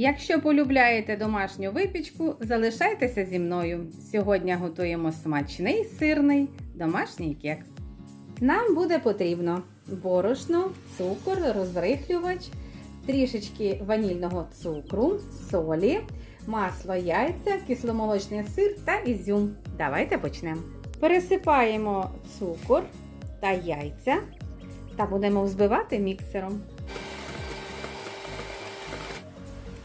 Якщо полюбляєте домашню випічку, залишайтеся зі мною. Сьогодні готуємо смачний сирний домашній кекс. Нам буде потрібно борошно, цукор, розрихлювач, трішечки ванільного цукру, солі, масло, яйця, кисломолочний сир та ізюм. Давайте почнемо. Пересипаємо цукор та яйця та будемо взбивати міксером.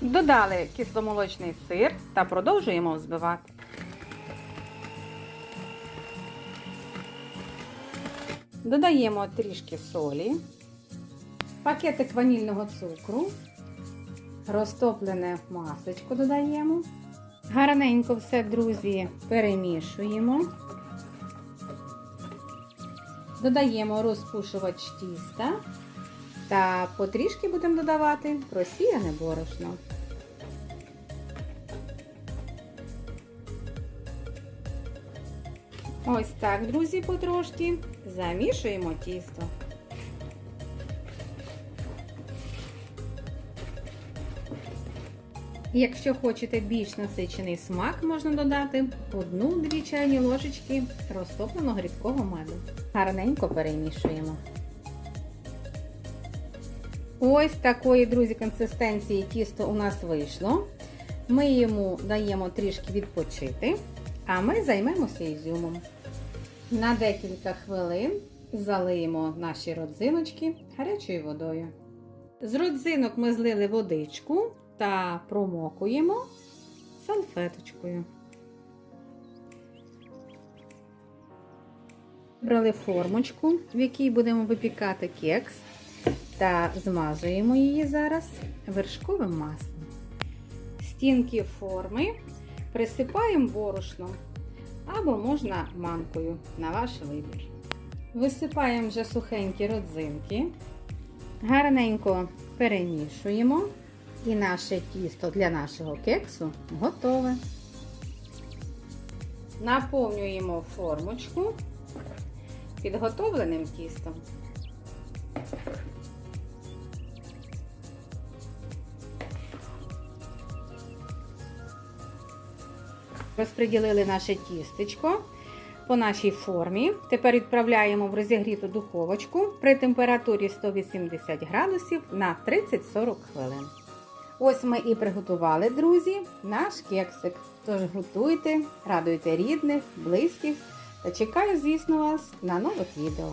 Додали кисломолочний сир та продовжуємо взбивати. Додаємо трішки солі, пакетик ванільного цукру, розтоплене масочко додаємо. Гарненько все, друзі, перемішуємо. Додаємо розпушувач тіста та потрішки будемо додавати просіяне борошно. Ось так, друзі, потрошки замішуємо тісто. Якщо хочете більш насичений смак, можна додати одну-дві чайні ложечки розтопленого рідкого меду. Гарненько перемішуємо. Ось такої, друзі, консистенції тісто у нас вийшло. Ми йому даємо трішки відпочити, а ми займемося ізюмом. На декілька хвилин залиємо наші родзиночки гарячою водою. З родзинок ми злили водичку та промокуємо салфеточкою. Брали формочку, в якій будемо випікати кекс, та змазуємо її зараз вершковим маслом. Стінки форми присипаємо борошном або можна манкою на ваш вибір. Висипаємо вже сухенькі родзинки, гарненько перемішуємо. І наше тісто для нашого кексу готове. Наповнюємо формочку підготовленим тістом. Розподілили наше тістечко по нашій формі. Тепер відправляємо в розігріту духовочку при температурі 180 градусів на 30-40 хвилин. Ось ми і приготували, друзі, наш кексик. Тож готуйте, радуйте рідних, близьких та чекаю, звісно, вас на нових відео.